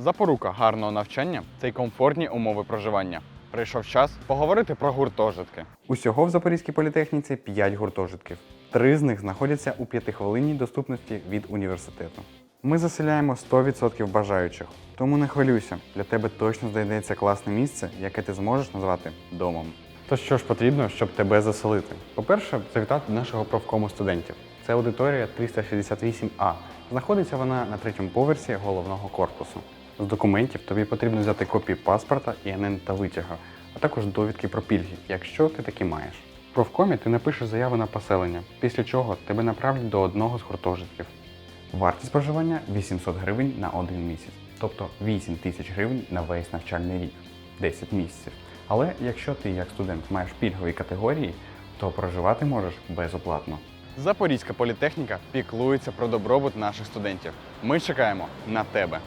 Запорука гарного навчання це й комфортні умови проживання. Прийшов час поговорити про гуртожитки. Усього в Запорізькій політехніці 5 гуртожитків. Три з них знаходяться у п'ятихвилинній доступності від університету. Ми заселяємо 100% бажаючих, тому не хвилюйся, для тебе точно знайдеться класне місце, яке ти зможеш назвати домом. То що ж потрібно, щоб тебе заселити? По-перше, завітати до нашого профкому студентів. Це аудиторія 368А. Знаходиться вона на третьому поверсі головного корпусу. З документів тобі потрібно взяти копії паспорта, ІНН та витяга, а також довідки про пільги, якщо ти такі маєш. В профкомі ти напишеш заяву на поселення, після чого тебе направлять до одного з гуртожитків. Вартість проживання 800 гривень на один місяць, тобто 8 тисяч гривень на весь навчальний рік, 10 місяців. Але якщо ти як студент маєш пільгові категорії, то проживати можеш безоплатно. Запорізька політехніка піклується про добробут наших студентів. Ми чекаємо на тебе.